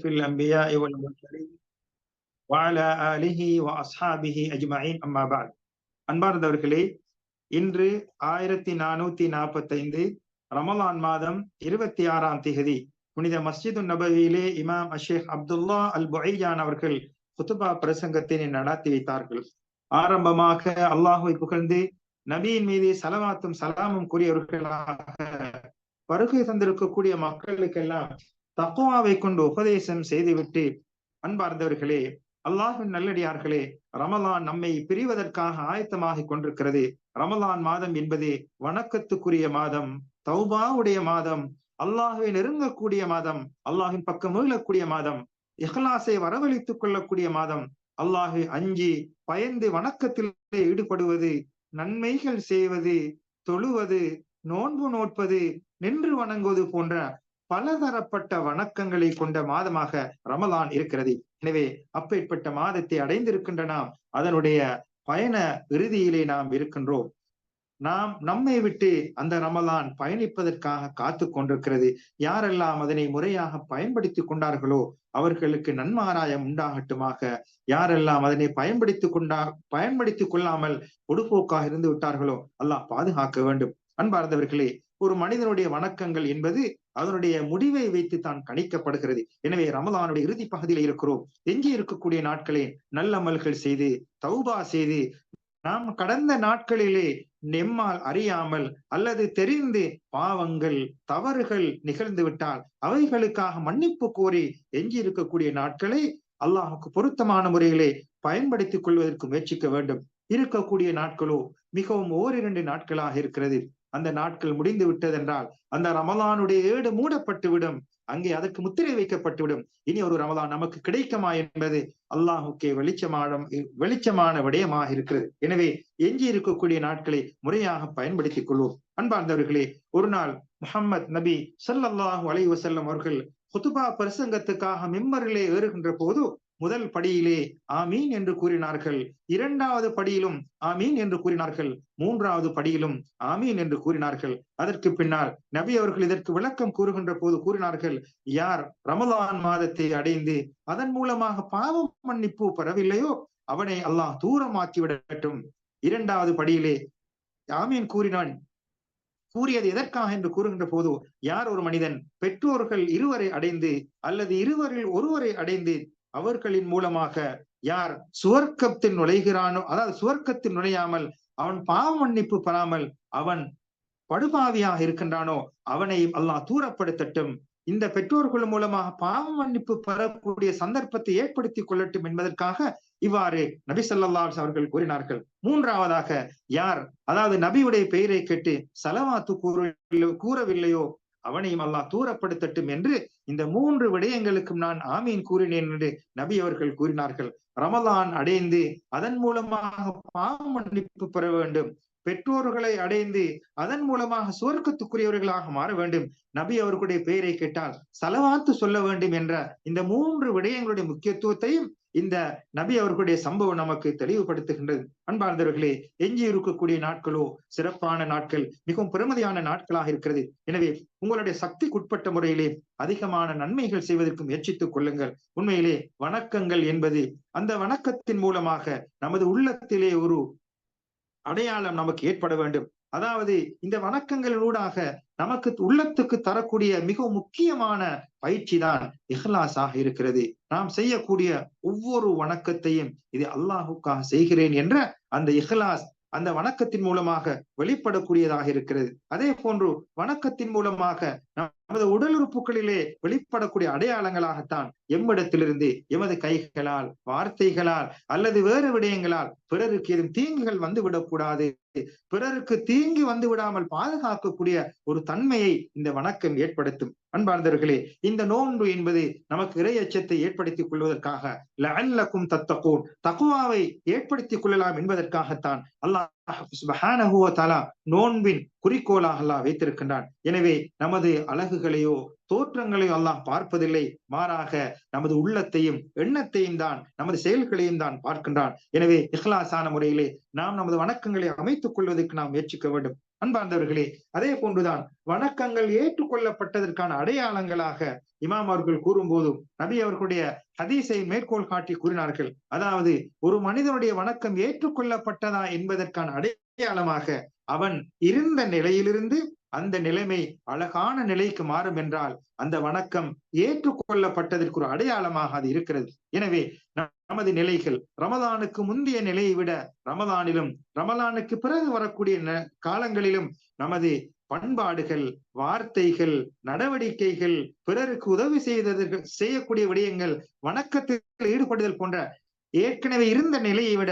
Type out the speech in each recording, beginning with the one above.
الأنبياء والمرسلين وعلى آله وأصحابه أجمعين أما بعد அன்பார்ந்தவர்களே இன்று ஆயிரத்தி நானூத்தி நாற்பத்தைந்து ரமலான் மாதம் இருபத்தி ஆறாம் திகதி புனித மஸ்ஜிது நபவியிலே இமாம் அஷேக் அப்துல்லா அல் புஐயான் அவர்கள் குத்துபா பிரசங்கத்தினை நடத்தி வைத்தார்கள் ஆரம்பமாக அல்லாஹுவை புகழ்ந்து நபியின் மீது சலவாத்தும் சலாமும் கூறியவர்களாக வருகை தந்திருக்கக்கூடிய மக்களுக்கெல்லாம் தக்குவாவை கொண்டு உபதேசம் செய்துவிட்டு அன்பார்ந்தவர்களே அல்லாஹின் நல்லடியார்களே ரமலான் நம்மை பிரிவதற்காக ஆயத்தமாக கொண்டிருக்கிறது. ரமலான் மாதம் என்பது வணக்கத்துக்குரிய மாதம் தௌபாவுடைய மாதம் அல்லாஹுவை நெருங்கக்கூடிய மாதம் அல்லாஹின் பக்கம் மீளக்கூடிய மாதம் இஹ்லாசை வரவழைத்துக் கொள்ளக்கூடிய மாதம் அல்லாஹு அஞ்சி பயந்து வணக்கத்தில் ஈடுபடுவது நன்மைகள் செய்வது தொழுவது நோன்பு நோட்பது நின்று வணங்குவது போன்ற பலதரப்பட்ட வணக்கங்களை கொண்ட மாதமாக ரமலான் இருக்கிறது. எனவே அப்பேற்பட்ட மாதத்தை அடைந்திருக்கின்ற நாம். அதனுடைய பயண இறுதியிலே நாம் இருக்கின்றோம். நாம் நம்மை விட்டு அந்த ரமலான் பயணிப்பதற்காக காத்து கொண்டிருக்கிறது. யாரெல்லாம் அதனை முறையாக பயன்படுத்தி கொண்டார்களோ அவர்களுக்கு நன்மாராயம் உண்டாகட்டுமாக. யாரெல்லாம் அதனை பயன்படுத்தி கொண்டா பயன்படுத்தி கொள்ளாமல் பொடுப்போக்காக இருந்து விட்டார்களோ அல்லாஹ் பாதுகாக்க வேண்டும். அன்பார்ந்தவர்களே ஒரு மனிதனுடைய வணக்கங்கள் என்பது அதனுடைய முடிவை வைத்து தான் கணிக்கப்படுகிறது. எனவே ரமலானுடைய இறுதி பகுதியில் இருக்கிறோம். எஞ்சி இருக்கக்கூடிய நாட்களே? நல்லமல்கள் செய்து தௌபா செய்து நாம் கடந்த நாட்களிலே நெம்மால் அறியாமல் அல்லது தெரிந்து பாவங்கள் தவறுகள் நிகழ்ந்து விட்டால் அவைகளுக்காக மன்னிப்பு கோரி எஞ்சி இருக்கக்கூடிய நாட்களை? அல்லாஹுக்கு பொருத்தமான முறையிலே பயன்படுத்திக் கொள்வதற்கு முயற்சிக்க வேண்டும். இருக்கக்கூடிய நாட்களோ? மிகவும் ஓரிரண்டு நாட்களாக இருக்கிறது. அந்த நாட்கள் முடிந்து விட்டதென்றால் அந்த ரமலானுடைய ஏடு மூடப்பட்டு விடும் அங்கே அதற்கு முத்திரை வைக்கப்பட்டுவிடும். இனி ஒரு ரமலான் நமக்கு கிடைக்குமா என்பது அல்லாஹுக்கே வெளிச்சமான வெளிச்சமான விடயமாக இருக்கிறது. எனவே எஞ்சி இருக்கக்கூடிய நாட்களை முறையாக பயன்படுத்திக் கொள்வோம். அன்பார்ந்தவர்களே ஒரு நாள் முகம்மது நபி சல்லாஹூ அலை வசல்லம் அவர்கள் குத்துபா பிரசங்கத்துக்காக மெம்மரிலே ஏறுகின்ற போது முதல் படியிலே ஆமீன் என்று கூறினார்கள். இரண்டாவது படியிலும் ஆமீன் என்று கூறினார்கள். மூன்றாவது படியிலும் ஆமீன் என்று கூறினார்கள். அதற்கு பின்னால் நபி அவர்கள் இதற்கு விளக்கம் கூறுகின்ற போது கூறினார்கள் யார் ரமலான் மாதத்தை அடைந்து அதன் மூலமாக பாவம் மன்னிப்பு பெறவில்லையோ அவனை அல்லாஹ் தூரமாக்கி விடட்டும் இரண்டாவது படியிலே ஆமீன் கூறினான். கூறியது எதற்காக என்று கூறுகின்ற போது யார் ஒரு மனிதன் பெற்றோர்கள் இருவரை அடைந்து அல்லது இருவரில் ஒருவரை அடைந்து அவர்களின் மூலமாக யார் சுவர்க்கத்தில் நுழைகிறானோ அதாவது சுவர்க்கத்தில் நுழையாமல் அவன் பாவ மன்னிப்பு பெறாமல் அவன் படுபாவியாக இருக்கின்றானோ அவனை அல்லாஹ் தூரப்படுத்தட்டும். இந்த பெற்றோர்கள் மூலமாக பாவ மன்னிப்பு பெறக்கூடிய சந்தர்ப்பத்தை ஏற்படுத்திக் கொள்ளட்டும் என்பதற்காக இவ்வாறு நபி சல்லா அவர்கள் கூறினார்கள். மூன்றாவதாக யார் அதாவது நபியுடைய பெயரை கேட்டு சலவாத்து கூற கூறவில்லையோ அவனையும் அல்லாஹ் தூரப்படுத்தட்டும் என்று இந்த மூன்று விடயங்களுக்கும் நான் ஆமீன் கூறினேன் என்று நபி அவர்கள் கூறினார்கள். ரமலான் அடைந்து அதன் மூலமாக பாவ மன்னிப்பு பெற வேண்டும். பெற்றோர்களை அடைந்து அதன் மூலமாக சுவர்க்கத்துக்குரியவர்களாக மாற வேண்டும். நபி அவர்களுடைய பெயரை கேட்டால் சலவாத்து சொல்ல வேண்டும் என்ற இந்த மூன்று விடயங்களுடைய முக்கியத்துவத்தையும் இந்த நபி அவர்களுடைய சம்பவம் நமக்கு தெளிவுபடுத்துகின்றது. அன்பார்ந்தவர்களே எஞ்சி இருக்கக்கூடிய நாட்களோ சிறப்பான நாட்கள் மிகவும் பெருமதியான நாட்களாக இருக்கிறது. எனவே உங்களுடைய சக்திக்குட்பட்ட முறையிலே அதிகமான நன்மைகள் செய்வதற்கு முயற்சித்துக் கொள்ளுங்கள். உண்மையிலே வணக்கங்கள் என்பது அந்த வணக்கத்தின் மூலமாக நமது உள்ளத்திலே ஒரு அடையாளம் நமக்கு ஏற்பட வேண்டும். அதாவது இந்த வணக்கங்களினூடாக நமக்கு உள்ளத்துக்கு தரக்கூடிய மிக முக்கியமான பயிற்சி தான் இஹ்லாஸாக இருக்கிறது. நாம் செய்யக்கூடிய ஒவ்வொரு வணக்கத்தையும் இது அல்லாஹுக்காக செய்கிறேன் என்ற அந்த இஹ்லாஸ் அந்த வணக்கத்தின் மூலமாக வெளிப்படக்கூடியதாக இருக்கிறது. அதே போன்று வணக்கத்தின் மூலமாக நமது உடல் உறுப்புகளிலே வெளிப்படக்கூடிய அடையாளங்களாகத்தான் எம்மிடத்திலிருந்து எமது கைகளால் வார்த்தைகளால் அல்லது வேறு விடயங்களால் பிறருக்கு எதுவும் தீங்குகள் வந்து விடக்கூடாது பிறருக்கு தீங்கு வந்து விடாமல் பாதுகாக்கக்கூடிய ஒரு தன்மையை இந்த வணக்கம் ஏற்படுத்தும். அன்பார்ந்தவர்களே இந்த நோன்பு என்பது நமக்கு இறை அச்சத்தை ஏற்படுத்திக் கொள்வதற்காக லஅல்லக்கும் தத்தகோன் தகுவாவை ஏற்படுத்திக் கொள்ளலாம் என்பதற்காகத்தான் அல்லாஹ் நோன்பின் குறிக்கோளாக அல்லாஹ் வைத்திருக்கின்றான். எனவே நமது அழகுகளையோ தோற்றங்களையோ அல்லாஹ் பார்ப்பதில்லை. மாறாக நமது உள்ளத்தையும் எண்ணத்தையும் தான் நமது செயல்களையும் தான் பார்க்கின்றான். எனவே இஹ்லாசான முறையிலே நாம் நமது வணக்கங்களை அமைத்துக் கொள்வதற்கு நாம் முயற்சிக்க வேண்டும். அன்பார்ந்தவர்களே அதே போன்றுதான் வணக்கங்கள் ஏற்றுக்கொள்ளப்பட்டதற்கான அடையாளங்களாக இமாம் அவர்கள் கூறும்போதும் நபி அவர்களுடைய ஹதீஸை மேற்கோள் காட்டி கூறினார்கள். அதாவது ஒரு மனிதனுடைய வணக்கம் ஏற்றுக்கொள்ளப்பட்டதா என்பதற்கான அடையாளமாக அவன் இருந்த நிலையிலிருந்து அந்த நிலைமை அழகான நிலைக்கு மாறும் என்றால் அந்த வணக்கம் ஏற்றுக்கொள்ளப்பட்டதற்கு ஒரு அடையாளமாக அது இருக்கிறது. எனவே நமது நிலைகள் ரமதானுக்கு முந்தைய நிலையை விட ரமதானிலும் ரமலானுக்கு பிறகு வரக்கூடிய காலங்களிலும் நமது பண்பாடுகள் வார்த்தைகள் நடவடிக்கைகள் பிறருக்கு உதவி செய்ததற்கு செய்யக்கூடிய விடயங்கள் வணக்கத்தில் ஈடுபடுதல் போன்ற ஏற்கனவே இருந்த நிலையை விட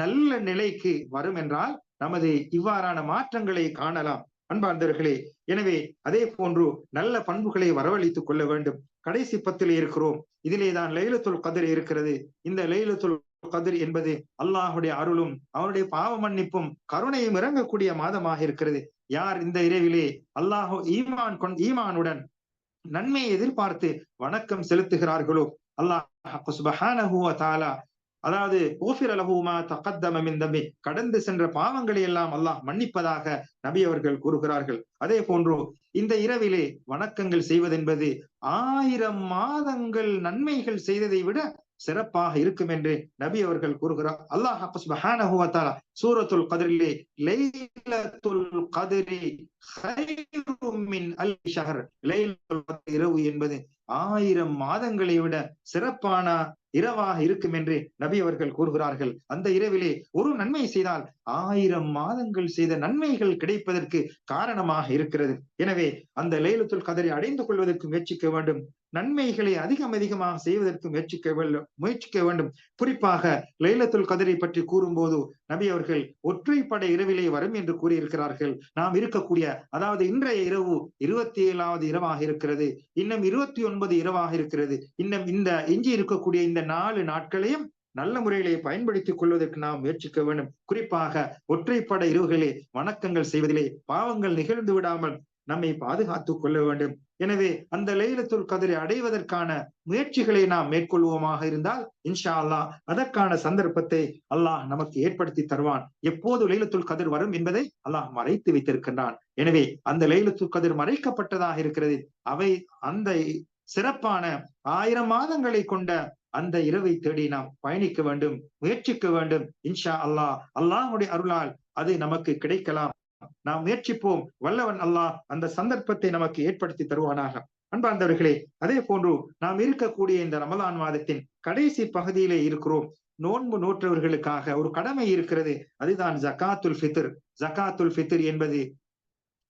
நல்ல நிலைக்கு வரும் என்றால் நமது இவ்வாறான மாற்றங்களை காணலாம். அன்பார்ந்தவர்களே எனவே அதே போன்று நல்ல பண்புகளை வரவழைத்துக் கொள்ள வேண்டும். கடைசி பத்தில் இருக்கிறோம். இதிலே தான் லைலத்துல் கதிர் இருக்கிறது. இந்த லைலத்துல் கதிர் என்பது அல்லாஹுடைய அருளும் அவருடைய பாவ மன்னிப்பும் கருணையும் இறங்கக்கூடிய மாதமாக இருக்கிறது. யார் இந்த இரவிலே அல்லாஹு ஈமான் கொண் ஈமானுடன் நன்மையை எதிர்பார்த்து வணக்கம் செலுத்துகிறார்களோ அல்லாஹ் அதாவது ஊஃபிர் அலஹூமா தகத்தம தம்பி. கடந்து சென்ற பாவங்களை எல்லாம் அல்லாஹ் மன்னிப்பதாக நபி அவர்கள் கூறுகிறார்கள். அதே போன்று இந்த இரவிலே வணக்கங்கள் செய்வதென்பது ஆயிரம் மாதங்கள் நன்மைகள் செய்ததை விட சிறப்பாக இருக்கும் என்று நபி அவர்கள் கூறுகிறார். அல்லாஹ் சூரத்துல் கதிரிலே லைலத்துல் கதிரி அல் ஷஹர். இரவு என்பது ஆயிரம் மாதங்களை விட சிறப்பான இரவாக இருக்கும் என்று நபி அவர்கள் கூறுகிறார்கள். அந்த இரவிலே ஒரு நன்மை செய்தால் ஆயிரம் மாதங்கள் செய்த நன்மைகள் கிடைப்பதற்கு காரணமாக இருக்கிறது. எனவே அந்த லைலத்துல் கதரை அடைந்து கொள்வதற்கு முயற்சிக்க வேண்டும். நன்மைகளை அதிகம் அதிகமாக செய்வதற்கு முயற்சிக்க வேண்டும் முயற்சிக்க வேண்டும். குறிப்பாக லைலத்துல் கதிரை பற்றி கூறும்போது நபி அவர்கள் ஒற்றைப்படை இரவிலே வரும் என்று கூறியிருக்கிறார்கள். நாம் இருக்கக்கூடிய அதாவது இன்றைய இரவு இருபத்தி ஏழாவது இரவாக இருக்கிறது. இன்னும் இருபத்தி ஒன்பது இரவாக இருக்கிறது. இன்னும் இந்த எஞ்சி இருக்கக்கூடிய இந்த நாலு நாட்களையும் நல்ல முறையிலே பயன்படுத்திக் கொள்வதற்கு நாம் முயற்சிக்க வேண்டும். குறிப்பாக ஒற்றைப்பட இரவுகளே வணக்கங்கள் செய்வதிலே பாவங்கள் நிகழ்ந்து விடாமல் நம்மை பாதுகாத்துக் கொள்ள வேண்டும். எனவே அந்த லைலத்துல் கதிரை அடைவதற்கான முயற்சிகளை நாம் மேற்கொள்வோமாக இருந்தால் இன்ஷா அல்லாஹ் அதற்கான சந்தர்ப்பத்தை அல்லாஹ் நமக்கு ஏற்படுத்தி தருவான். எப்போது லைலத்துல் கதிர் வரும் என்பதை அல்லாஹ் மறைத்து வைத்திருக்கின்றான். எனவே அந்த லைலத்துல் கதிர் மறைக்கப்பட்டதாக இருக்கிறது. அவை அந்த சிறப்பான ஆயிரம் மாதங்களை கொண்ட அந்த இரவை தேடி நாம் பயணிக்க வேண்டும் முயற்சிக்க வேண்டும். இன்ஷா அல்லாஹ் அல்லாஹுடைய அருளால் அது நமக்கு கிடைக்கலாம். நாம் முயற்சிப்போம். வல்லவன் அல்லாஹ் அந்த சந்தர்ப்பத்தை நமக்கு ஏற்படுத்தி தருவானாக. அன்பார்ந்தவர்களே அதே போன்று நாம் இருக்கக்கூடிய இந்த ரமலான் மாதத்தின் கடைசி பகுதியிலே இருக்கிறோம். நோன்பு நோற்றவர்களுக்காக ஒரு கடமை இருக்கிறது. அதுதான் ஜக்காத்துல் ஃபித்ர். ஜக்காத்துல் ஃபித்ர் என்பது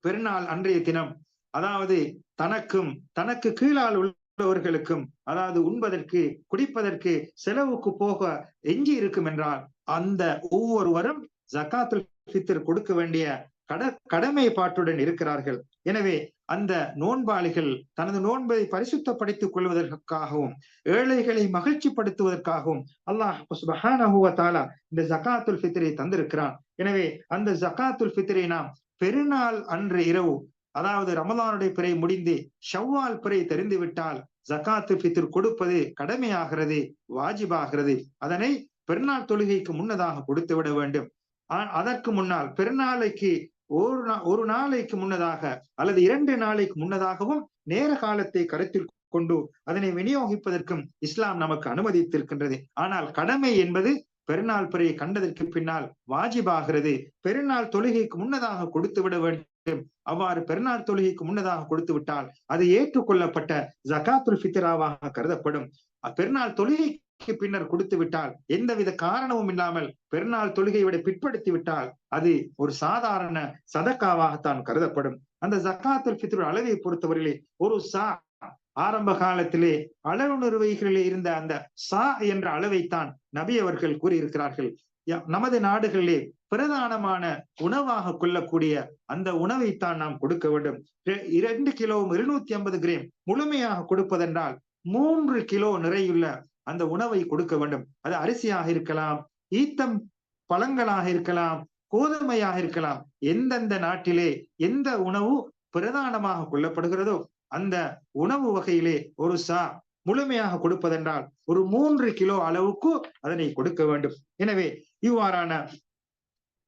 பெருநாள் அன்றைய தினம். அதாவது தனக்கும் தனக்கு கீழால் உள்ளவர்களுக்கும் அதாவது உண்பதற்கு குடிப்பதற்கு செலவுக்கு போக எஞ்சி இருக்கும் என்றால் அந்த ஒவ்வொருவரும் ஜக்காத்துல் ஃபித்ர் கொடுக்க வேண்டிய கட கடமை பாட்டுடன் இருக்கிறார்கள். எனவே அந்த நோன்பாளிகள் தனது நோன்பை பரிசுத்தப்படுத்திக் கொள்வதற்காகவும் ஏழைகளை மகிழ்ச்சிப்படுத்துவதற்காகவும் அல்லாஹ் இந்த ஜகாத்துல் ஃபித்ரை தந்திருக்கிறான். எனவே அந்த ஜகாத்துல் ஃபித்ரை நாம் பெருநாள் அன்று இரவு அதாவது ரமலானுடைய பிறை முடிந்து ஷவ்வால் பிறை தெரிந்துவிட்டால் ஜகாத்து ஃபித்ர் கொடுப்பது கடமையாகிறது வாஜிபாகிறது. அதனை பெருநாள் தொழுகைக்கு முன்னதாக கொடுத்து விட வேண்டும். அதற்கு முன்னால் பெருநாளைக்கு ஒரு ஒரு நாளைக்கு முன்னதாக அல்லது இரண்டு நாளைக்கு முன்னதாகவும் நேர காலத்தை கருத்தில் கொண்டு அதனை விநியோகிப்பதற்கும் இஸ்லாம் நமக்கு அனுமதித்திருக்கின்றது. ஆனால் கடமை என்பது பெருநாள் பிறையை கண்டதற்கு பின்னால் வாஜிபாகிறது. பெருநாள் தொழுகைக்கு முன்னதாக கொடுத்து விட வேண்டும். அவ்வாறு பெருநாள் தொழுகைக்கு முன்னதாக கொடுத்து விட்டால் அது ஏற்றுக்கொள்ளப்பட்ட ஜகாத்துல் ஃபித்ராவாக கருதப்படும். பெருநாள் தொழுகை பின்னர் கொடுத்து விட்டால் எந்தவித காரணமும் இல்லாமல் பெருநாள் தொழுகையை விட பிற்படுத்தி விட்டால் அது ஒரு சாதாரண சதக்காவாகத்தான் கருதப்படும். அந்த ஜக்காத்துல் பித்ரு அளவை பொறுத்தவரையிலே ஒரு சா ஆரம்ப காலத்திலே அளவு நிர்வகிகளிலே இருந்த அந்த சா என்ற அளவைத்தான் நபி அவர்கள் கூறியிருக்கிறார்கள். நமது நாடுகளிலே பிரதானமான உணவாக கொள்ளக்கூடிய அந்த உணவைத்தான் நாம் கொடுக்க வேண்டும். இரண்டு கிலோ இருநூத்தி ஐம்பது கிராம் முழுமையாக கொடுப்பதென்றால் மூன்று கிலோ நிறையுள்ள அந்த உணவை கொடுக்க வேண்டும். அது அரிசியாக இருக்கலாம் ஈத்தம் பழங்களாக இருக்கலாம் கோதுமையாக இருக்கலாம். எந்தெந்த நாட்டிலே எந்த உணவு பிரதானமாக கொள்ளப்படுகிறதோ அந்த உணவு வகையிலே ஒரு சா முழுமையாக கொடுப்பதென்றால் ஒரு மூன்று கிலோ அளவுக்கு அதனை கொடுக்க வேண்டும். எனவே இவ்வாறான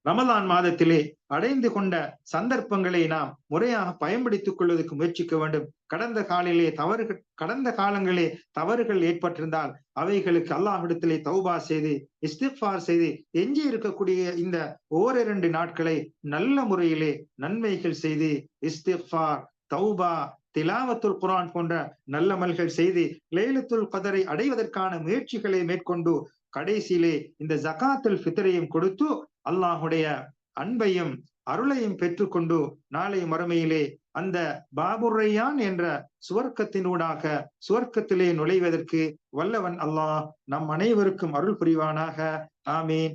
ரமலான் மாதத்திலே அடைந்து கொண்ட சந்தர்ப்பங்களை நாம் முறையாக பயன்படுத்திக் கொள்வதற்கு முயற்சிக்க வேண்டும். கடந்த காலிலே தவறுகள் கடந்த காலங்களே தவறுகள் ஏற்பட்டிருந்தால் அவைகளுக்கு அல்லாஹிடத்திலே தௌபா செய்து இஸ்திஃபார் செய்து எஞ்சி இருக்கக்கூடிய இந்த ஓரிரண்டு நாட்களை நல்ல முறையிலே நன்மைகள் செய்து இஸ்திஃபார் தௌபா திலாவத்துல் குரான் போன்ற நல்லமல்கள் செய்து லைலத்துல் கதரை அடைவதற்கான முயற்சிகளை மேற்கொண்டு கடைசியிலே இந்த ஜகாத்துல் ஃபித்தரையும் கொடுத்து அல்லாஹுடைய அன்பையும் அருளையும் பெற்றுக்கொண்டு நாளை மறுமையிலே அந்த பாபுரையான் என்ற சுவர்க்கத்தினூடாக சுவர்க்கத்திலே நுழைவதற்கு வல்லவன் அல்லாஹ் நம் அனைவருக்கும் அருள் புரிவானாக. ஆமீன்.